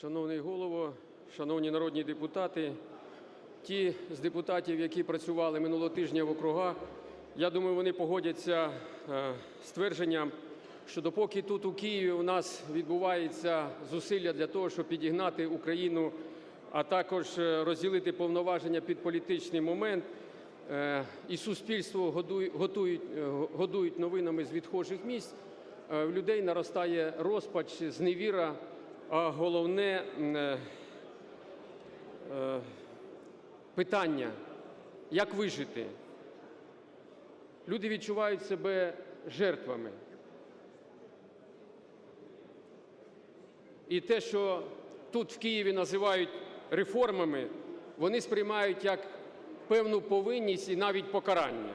Шановний голово, шановні народні депутати, ті з депутатів, які працювали минулого тижня в округах, я думаю, вони погодяться е, з твердженням, що допоки тут у Києві у нас відбувається зусилля для того, щоб підігнати Україну, а також е, розділити повноваження під політичний момент, е, і суспільство е, годують новинами з відхожих місць, е, в людей наростає розпач, зневіра, головне е, е, питання, як вижити. Люди відчувають себе жертвами. І те, що тут в Києві називають реформами, вони сприймають як певну повинність і навіть покарання.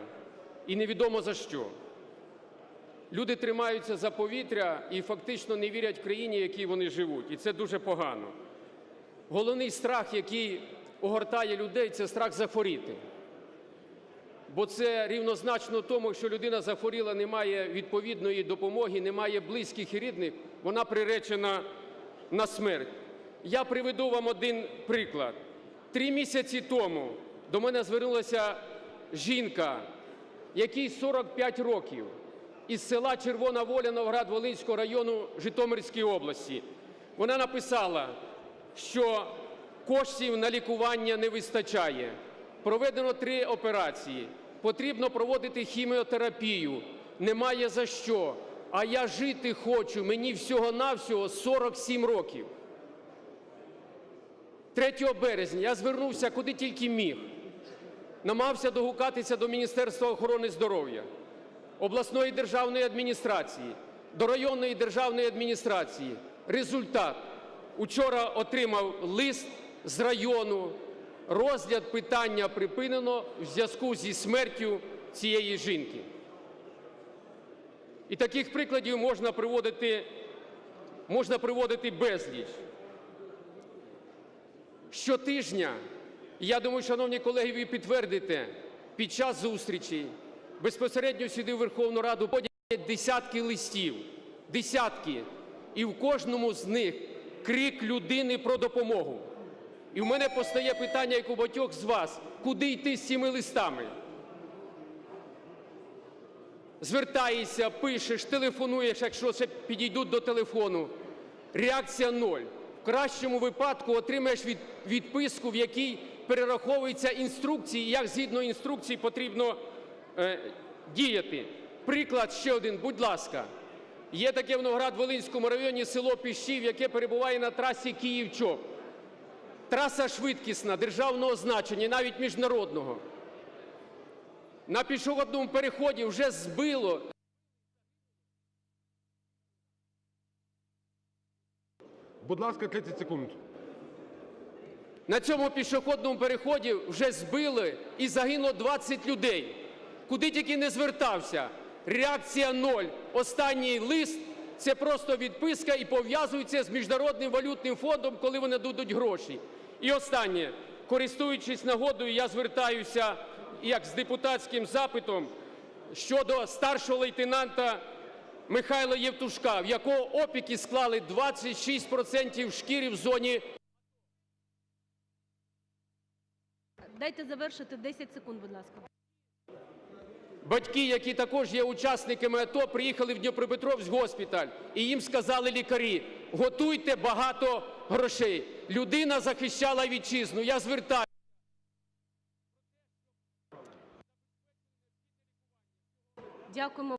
І невідомо за що. Люди тримаються за повітря і фактично не вірять країні, в якій вони живуть. І це дуже погано. Головний страх, який огортає людей, це страх захворіти. Бо це рівнозначно тому, що людина захворіла, не має відповідної допомоги, не має близьких і рідних, вона приречена на смерть. Я приведу вам один приклад. Три місяці тому до мене звернулася жінка, якій 45 років, із села Червона Воля Новоград-Волинського району Житомирської області. Вона написала, що коштів на лікування не вистачає. Проведено три операції. Потрібно проводити хіміотерапію. Немає за що. А я жити хочу. Мені всього-навсього 47 років. 3 березня я звернувся куди тільки міг. Намагався догукатися до Міністерства охорони здоров'я, обласної державної адміністрації, до районної державної адміністрації. Результат. Учора отримав лист з району. Розгляд питання припинено в зв'язку зі смертю цієї жінки. І таких прикладів можна приводити, можна приводити безліч. Щотижня, і я думаю, шановні колеги, ви підтвердите, під час зустрічей безпосередньо сюди в Верховну Раду подять десятки листів, десятки, і в кожному з них крик людини про допомогу. І в мене постає питання, як у багатьох з вас, куди йти з цими листами? Звертаєшся, пишеш, телефонуєш, якщо ще підійдуть до телефону. Реакція ноль. В кращому випадку отримаєш від, відписку, в якій перераховуються інструкції, як згідно інструкцій потрібно діяти. Приклад ще один, будь ласка. Є таке в Новоград-Волинському районі село Піщів, яке перебуває на трасі Київ-Чоп. Траса швидкісна, державного значення, навіть міжнародного. На пішохідному переході вже збило Будь ласка, 30 секунд. На цьому пішохідному переході вже збили і загинуло 20 людей. Куди тільки не звертався. Реакція ноль. Останній лист це просто відписка і пов'язується з Міжнародним валютним фондом, коли вони дадуть гроші. І останнє. Користуючись нагодою, я звертаюся як з депутатським запитом щодо старшого лейтенанта Михайла Євтушка, в якого опіки склали 26% шкіри в зоні Дайте завершити 10 секунд, будь ласка. Батьки, які також є учасниками АТО, приїхали в Дніпропетровськ госпіталь, і їм сказали лікарі: готуйте багато грошей. Людина захищала вітчизну. Я звертаю. Дякуємо.